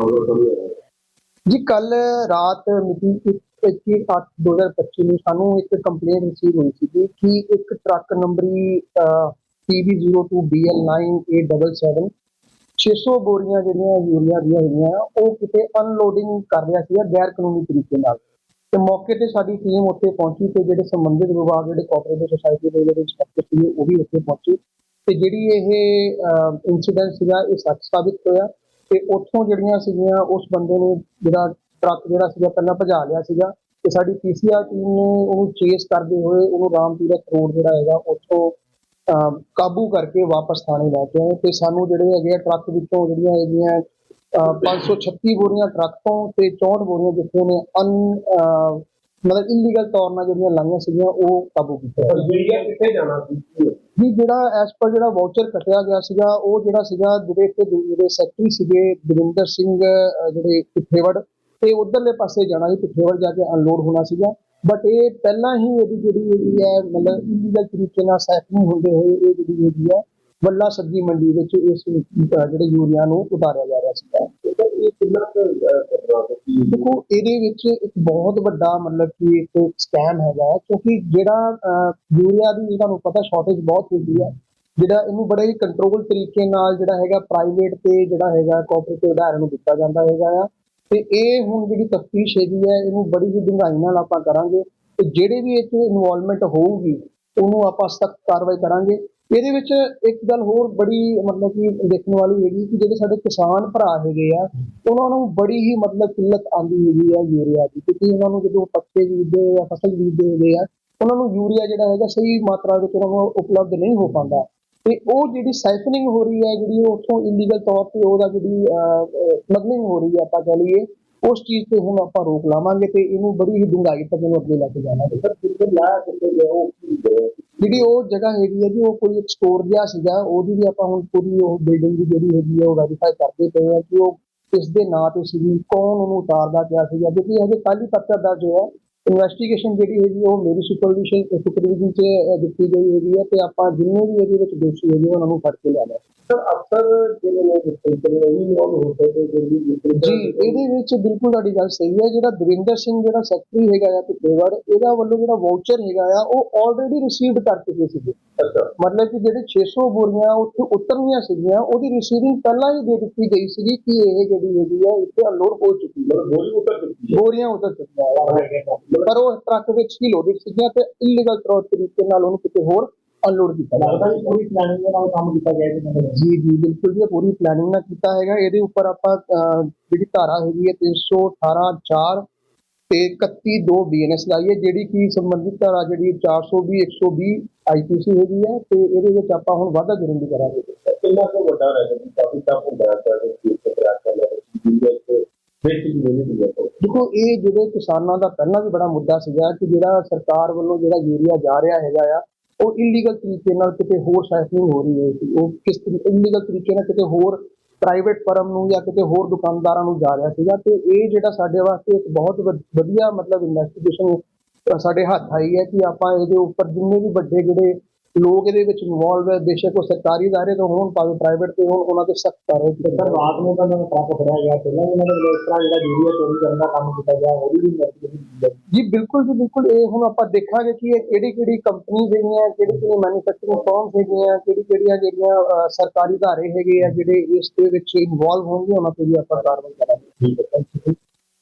ਜੀ ਕੱਲ ਰਾਤ ਮਿਤੀ 21/8/2025 ਨੂੰ ਸਾਨੂੰ ਇੱਕ ਕੰਪਲੇਂਟ ਰਿਸੀਵ ਹੋਈ ਸੀ ਕਿ ਇੱਕ ਟਰੱਕ ਨੰਬਰੀ PB02BL9877 600 ਬੋਰੀਆਂ ਜਿਹੜੀਆਂ ਯੂਰੀਆ ਦੀਆਂ ਹੈਗੀਆਂ, ਉਹ ਕਿਤੇ ਅਨਲੋਡਿੰਗ ਕਰ ਰਿਹਾ ਸੀਗਾ ਗੈਰ ਕਾਨੂੰਨੀ ਤਰੀਕੇ ਨਾਲ। ਤੇ ਮੌਕੇ ਤੇ ਸਾਡੀ ਟੀਮ ਉੱਥੇ ਪਹੁੰਚੀ ਤੇ ਜਿਹੜੇ ਸੰਬੰਧਿਤ ਵਿਭਾਗ, ਜਿਹੜੇ ਕੋਆਪਰੇਟਿਵ ਸੋਸਾਇਟੀ ਦੇ ਜਿਹੜੇ ਇੰਸਪੈਕਟਰ ਸੀ ਉਹ ਵੀ ਉੱਥੇ ਪਹੁੰਚੇ। ਤੇ ਜਿਹੜੀ ਇਹ ਇਨਸੀਡੈਂਟ ਸੀਗਾ, ਇਹ ਸੱਚ ਸਾਬਿਤ ਹੋਇਆ। ਤੇ ਉੱਥੋਂ ਜਿਹੜੀਆਂ ਸੀਗੀਆਂ, ਉਸ ਬੰਦੇ ਨੇ ਜਿਹੜਾ ਟਰੱਕ ਜਿਹੜਾ ਸੀਗਾ, ਪਹਿਲਾਂ ਭਜਾ ਲਿਆ ਸੀਗਾ ਤੇ ਸਾਡੀ ਪੀਸੀਆਰ ਟੀਮ ਨੇ ਉਹਨੂੰ ਚੇਸ ਕਰਦੇ ਹੋਏ ਉਹਨੂੰ ਰਾਮ ਤੀਰਥ ਰੋਡ ਜਿਹੜਾ ਹੈਗਾ, ਉੱਥੋਂ ਕਾਬੂ ਕਰਕੇ ਵਾਪਸ ਥਾਣੇ ਲੈ ਕੇ ਆਏ ਤੇ ਸਾਨੂੰ ਜਿਹੜੇ ਹੈਗੇ ਆ ਟਰੱਕ ਵਿੱਚੋਂ ਜਿਹੜੀਆਂ ਹੈਗੀਆਂ ਅਹ 536 ਬੋਰੀਆਂ ਟਰੱਕ ਤੋਂ ਤੇ 64 ਬੋਰੀਆਂ ਜਿੱਥੇ ਨੇ ਅਨ ਮਤਲਬ ਇਲੀਗਲ ਤੌਰ ਨਾਲ ਜਿਹੜੀਆਂ ਲਾਈਆਂ ਸੀਗੀਆਂ, ਉਹ ਕਾਬੂ ਕੀਤਾ ਪਰ ਕਿੱਥੇ ਜਾਣਾ ਸੀ? ਜੀ ਜਿਹੜਾ ਐਸ ਪਰ ਜਿਹੜਾ ਵਾਊਚਰ ਕੱਟਿਆ ਗਿਆ ਸੀਗਾ, ਉਹ ਜਿਹੜਾ ਸੀਗਾ ਜਿਹੜੇ ਇੱਥੇ ਜਿਹੜੇ ਸੈਕਟਰੀ ਸੀਗੇ ਦਵਿੰਦਰ ਸਿੰਘ ਜਿਹੜੇ ਪਿੱਠੇਵੜ, ਤੇ ਉਧਰਲੇ ਪਾਸੇ ਜਾਣਾ ਸੀ, ਪਿੱਠੇਵੜ ਜਾ ਕੇ ਅਨਲੋਡ ਹੋਣਾ ਸੀਗਾ। ਬਟ ਇਹ ਪਹਿਲਾਂ ਹੀ ਇਹਦੀ ਜਿਹੜੀ ਹੈਗੀ ਹੈ, ਮਤਲਬ ਇਲੀਗਲ ਤਰੀਕੇ ਨਾਲ ਸੈਕਟਿੰਗ ਹੁੰਦੇ ਹੋਏ ਇਹ ਜਿਹੜੀ ਹੈਗੀ ਹੈ ਵੱਲਾ ਸਬਜ਼ੀ ਮੰਡੀ ਵਿੱਚ ਇਸ ਜਿਹੜੇ ਯੂਰੀਆ ਨੂੰ ਉਤਾਰਿਆ ਜਾ ਰਿਹਾ ਸੀ ਦੇਖੋ ਇਹਦੇ ਵਿੱਚ ਇੱਕ ਬਹੁਤ ਵੱਡਾ ਮਤਲਬ ਕਿ ਇੱਕ ਸਕੈਮ ਹੈਗਾ ਕਿਉਂਕਿ ਜਿਹੜਾ ਯੂਰੀਆ ਦੀ ਤੁਹਾਨੂੰ ਪਤਾ ਸ਼ਾਰਟੇਜ ਬਹੁਤ ਹੁੰਦੀ ਹੈ। ਜਿਹੜਾ ਇਹਨੂੰ ਬੜੇ ਹੀ ਕੰਟਰੋਲ ਤਰੀਕੇ ਨਾਲ ਜਿਹੜਾ ਹੈਗਾ ਪ੍ਰਾਈਵੇਟ ਤੇ ਜਿਹੜਾ ਹੈਗਾ ਕੋਆਪਰੇਟਿਵ ਅਦਾਰਿਆਂ ਨੂੰ ਦਿੱਤਾ ਜਾਂਦਾ ਹੈਗਾ ਆ। ਤੇ ਇਹ ਹੁਣ ਜਿਹੜੀ ਤਫਤੀਸ਼ ਹੈਗੀ ਹੈ ਇਹਨੂੰ ਬੜੀ ਹੀ ਡੂੰਘਾਈ ਨਾਲ ਆਪਾਂ ਕਰਾਂਗੇ। ਤੇ ਜਿਹੜੇ ਵੀ ਇਹ 'ਚ ਇਨਵੋਲਵਮੈਂਟ ਹੋਊਗੀ ਉਹਨੂੰ ਆਪਾਂ ਸਖਤ ਕਾਰਵਾਈ ਕਰਾਂਗੇ। ਇਹਦੇ ਵਿੱਚ ਇੱਕ ਗੱਲ ਹੋਰ ਬੜੀ ਮਤਲਬ ਕਿ ਦੇਖਣ ਵਾਲੀ ਹੈਗੀ ਕਿ ਜਿਹੜੇ ਸਾਡੇ ਕਿਸਾਨ ਭਰਾ ਹੈਗੇ ਆ, ਉਹਨਾਂ ਨੂੰ ਬੜੀ ਹੀ ਮਤਲਬ ਕਿੱਲਤ ਆਂਦੀ ਹੈਗੀ ਆ ਯੂਰੀਆ ਦੀ, ਕਿਉਂਕਿ ਉਹਨਾਂ ਨੂੰ ਜਦੋਂ ਪੱਕੇ ਬੀਜਦੇ ਜਾਂ ਫਸਲ ਬੀਜਦੇ ਹੈਗੇ ਆ, ਉਹਨਾਂ ਨੂੰ ਯੂਰੀਆ ਜਿਹੜਾ ਹੈਗਾ ਸਹੀ ਮਾਤਰਾ ਵਿੱਚ ਉਹਨਾਂ ਨੂੰ ਉਪਲਬਧ ਨਹੀਂ ਹੋ ਪਾਉਂਦਾ। ਤੇ ਉਹ ਜਿਹੜੀ ਸਾਈਫਨਿੰਗ ਹੋ ਰਹੀ ਹੈ, ਜਿਹੜੀ ਉਹ ਉੱਥੋਂ ਇਲੀਗਲ ਤੌਰ ਤੇ ਉਹਦਾ ਜਿਹੜੀ ਸਮਗਲਿੰਗ ਹੋ ਰਹੀ ਹੈ ਆਪਾਂ ਕਹ ਲਈਏ ਉਸ ਚੀਜ਼ ਤੇ ਹੁਣ ਆਪਾਂ ਰੋਕ ਲਾਵਾਂਗੇ ਤੇ ਇਹਨੂੰ ਬੜੀ ਹੀ ਡੂੰਘਾਈ ਤੱਕ ਇਹਨੂੰ ਅੱਗੇ ਲੈ ਕੇ ਜਾਵਾਂਗੇ ਸਰ ਕਿੱਥੇ ਲਾਇਆ ਕਿੱਥੇ ਗਿਆ ਉਹ ਜਿਹੜੀ ਉਹ ਜਗ੍ਹਾ ਹੈਗੀ ਹੈ ਜੀ, ਉਹ ਕੋਈ ਇੱਕ ਸਟੋਰ ਜਿਹਾ ਸੀਗਾ, ਉਹਦੀ ਵੀ ਆਪਾਂ ਹੁਣ ਪੂਰੀ ਉਹ ਬਿਲਡਿੰਗ ਦੀ ਜਿਹੜੀ ਹੈਗੀ ਹੈ, ਉਹ ਵੈਰੀਫਾਈ ਕਰਦੇ ਪਏ ਆ ਕਿ ਉਹ ਕਿਸ ਦੇ ਨਾਂ ਤੇ ਸੀਗੀ, ਕੌਣ ਉਹਨੂੰ ਉਤਾਰਦਾ ਪਿਆ ਸੀਗਾ, ਕਿਉਂਕਿ ਹਜੇ ਕੱਲ੍ਹ ਹੀ ਪਰਚਾ ਦਰਜ ਹੋਇਆ ਇਨਵੈਸਟੀਗੇਸ਼ਨ ਜਿਹੜੀ ਹੈਗੀ ਉਹ ਮੇਰੀ ਸੁਪਰਵਿਜ਼ਨ ਸੁਪਰਵਿਜ਼ਨ 'ਚ ਦਿੱਤੀ ਗਈ ਹੈਗੀ ਹੈ ਤੇ ਆਪਾਂ ਜਿੰਨੇ ਵੀ ਇਹਦੇ ਵਿੱਚ ਦੋਸ਼ੀ ਹੈਗੇ ਉਹਨਾਂ ਨੂੰ ਫੜ ਕੇ ਲਿਆਣਾ ਸਰ ਅਫਸਰ ਜਿਹੜੇ ਨੇ ਜਿੱਥੇ ਤੇ ਉਹ ਵੀ ਲੋਨ ਹੋ ਸਕਦੇ ਜਿਹੜੀ ਜੀ ਇਹਦੇ ਵਿੱਚ ਬਿਲਕੁਲ ਤੁਹਾਡੀ ਗੱਲ ਸਹੀ ਹੈ। ਜਿਹੜਾ ਦਵਿੰਦਰ ਸਿੰਘ ਜਿਹੜਾ ਸੈਕਟਰੀ ਹੈਗਾ ਆ ਪਿੱਛੇਵੜ ਇਹਦਾ ਵੱਲੋਂ ਜਿਹੜਾ ਵਾਊਚਰ ਹੈਗਾ ਆ ਉਹ ਆਲਰੇਡੀ ਰਿਸੀਵਡ ਕਰ ਚੁੱਕੇ ਸੀਗੇ। ਅੱਛਾ। ਮਤਲਬ ਕਿ ਜਿਹੜੇ 600 ਬੋਰੀਆਂ ਉੱਥੇ ਉਤਰਨੀਆਂ ਸੀਗੀਆਂ ਉਹਦੀ ਰਿਸੀਵਿੰਗ ਪਹਿਲਾਂ ਹੀ ਦੇ ਦਿੱਤੀ ਗਈ ਸੀਗੀ ਕਿ ਇਹ ਜਿਹੜੀ ਹੈਗੀ ਆ ਇੱਥੇ ਅਨਲੋਡ ਹੋ ਚੁੱਕੀ ਹੈ। ਬੋਲੀ ਉਤਰ ਚੁੱਕੀ ਹੈ ਬੋਰੀਆਂ ਉਤਰ ਚੁੱਕੀਆਂ। ਆ ਪਰ ਉਹ ਟਰੱਕ ਵਿੱਚ ਹੀ ਲੋਡਡ ਸੀਗੀਆਂ ਤੇ ਇਲੀਗਲ ਤੌਰ ਤਰੀਕੇ ਨਾਲ ਉਹਨੂੰ ਕਿਤੇ ਹੋਰ ਅਨਲੋਡ ਕੀਤਾ ਜਾ ਰਿਹਾ ਲੱਗਦਾ ਪੂਰੀ ਪਲਾਨਿੰਗ ਦੇ ਨਾਲ ਕੰਮ ਕੀਤਾ ਗਿਆ ਜੀ ਜੀ ਜੀ ਬਿਲਕੁਲ ਜੀ ਪੂਰੀ ਪਲੈਨਿੰਗ ਨਾਲ ਕੀਤਾ ਹੈਗਾ। ਇਹਦੇ ਉੱਪਰ ਆਪਾਂ ਜਿਹੜੀ ਧਾਰਾ ਹੈਗੀ ਹੈ 318 4 ਤੇ 31 2 ਬੀਐਨਐਸ ਲਾਈ ਹੈ ਜਿਹੜੀ ਕਿ ਸੰਬੰਧਿਤ ਧਾਰਾ ਜਿਹੜੀ 420 120 ਆਈਪੀਸੀ ਹੈਗੀ ਹੈ ਤੇ ਇਹਦੇ ਵਿੱਚ ਆਪਾਂ ਹੁਣ ਵਾਧਾ ਜੁਰਮ ਵੀ ਕਰਾਂਗੇ। ਕਿੰਨਾ ਕੁ ਵੱਡਾ ਰਹਿ ਗਿਆ ਕਾਫੀ ਟਫ ਹੁੰਦਾ ਹੈ ਸਰ ਇਸ ਤੇ ਜੀ ਤੇ ਨਹੀਂ ਦੀ ਦੇਖੋ, ਇਹ ਜਿਹੜੇ ਕਿਸਾਨਾਂ ਦਾ ਪਹਿਲਾਂ ਵੀ ਬੜਾ ਮੁੱਦਾ ਸੀਗਾ ਕਿ ਜਿਹੜਾ ਸਰਕਾਰ ਵੱਲੋਂ ਜਿਹੜਾ ਯੂਰੀਆ ਜਾ ਰਿਹਾ ਹੈਗਾ ਆ, ਉਹ ਇਲੀਗਲ ਤਰੀਕੇ ਨਾਲ ਕਿਤੇ ਹੋਰ ਸਾਈਕਲਿੰਗ ਹੋ ਰਹੀ ਹੈ। ਸੀ ਉਹ ਕਿਸ ਤਰੀਕੇ ਇਲੀਗਲ ਤਰੀਕੇ ਨਾਲ ਕਿਤੇ ਹੋਰ ਪ੍ਰਾਈਵੇਟ ਫਰਮ ਨੂੰ ਜਾਂ ਕਿਤੇ ਹੋਰ ਦੁਕਾਨਦਾਰਾਂ ਨੂੰ ਜਾ ਰਿਹਾ ਸੀਗਾ। ਤੇ ਇਹ ਜਿਹੜਾ ਸਾਡੇ ਵਾਸਤੇ ਇੱਕ ਬਹੁਤ ਵਧ- ਵਧੀਆ ਮਤਲਬ ਇਨਵੈਸਟੀਗੇਸ਼ਨ ਸਾਡੇ ਹੱਥ ਆਈ ਹੈ ਕਿ ਆਪਾਂ ਇਹਦੇ ਉੱਪਰ ਜਿੰਨੇ ਵੀ ਵੱਡੇ ਜਿਹੜੇ ਲੋਕ ਇਹਦੇ ਵਿੱਚ ਇਨਵੋਲਵ ਹੈ ਬੇਸ਼ੱਕ ਉਹ ਸਰਕਾਰੀ ادارے ਤੋਂ ਹੋਣ ਭਾਵੇਂ ਪ੍ਰਾਈਵੇਟ ਤੇ ਹੋਣ ਉਹਨਾਂ ਤੇ ਸਖਤ ਕਾਰਵਾਈ ਕੀਤੀ ਸਰ ਰਾਤ ਨੂੰ ਤਾਂ ਮੈਨੂੰ ਟਰੱਕ ਫੜਿਆ ਗਿਆ ਪਹਿਲਾਂ ਵੀ ਇਹਨਾਂ ਨੇ ਇਸ ਤਰ੍ਹਾਂ ਜਿਹੜਾ ਯੂਰੀਆ ਚੋਰੀ ਕਰਨ ਦਾ ਕੰਮ ਕੀਤਾ ਗਿਆ ਉਹਦੀ ਵੀ ਇਨਵੈਸਟੀਗੇਸ਼ਨ ਕੀਤੀ ਜਾਵੇ ਜੀ ਬਿਲਕੁਲ ਜੀ ਬਿਲਕੁਲ ਇਹ ਹੁਣ ਆਪਾਂ ਦੇਖਾਂਗੇ ਕਿ ਇਹ ਕਿਹੜੀ ਕਿਹੜੀ ਕੰਪਨੀ ਹੈਗੀਆਂ ਕਿਹੜੀ ਕਿਹੜੀ ਮੈਨੂਫੈਕਚਰਿੰਗ ਫਰਮਸ ਹੈਗੀਆਂ ਕਿਹੜੀ ਕਿਹੜੀਆਂ ਜਿਹੜੀਆਂ ਅਹ, ਸਰਕਾਰੀ ਅਦਾਰੇ ਹੈਗੇ ਆ ਜਿਹੜੇ ਇਸ ਦੇ ਵਿੱਚ ਇਨਵੋਲਵ ਹੋਣਗੇ ਉਹਨਾਂ ਤੇ ਵੀ ਆਪਾਂ ਕਾਰਵਾਈ ਕਰਾਂਗੇ ਠੀਕ ਹੈ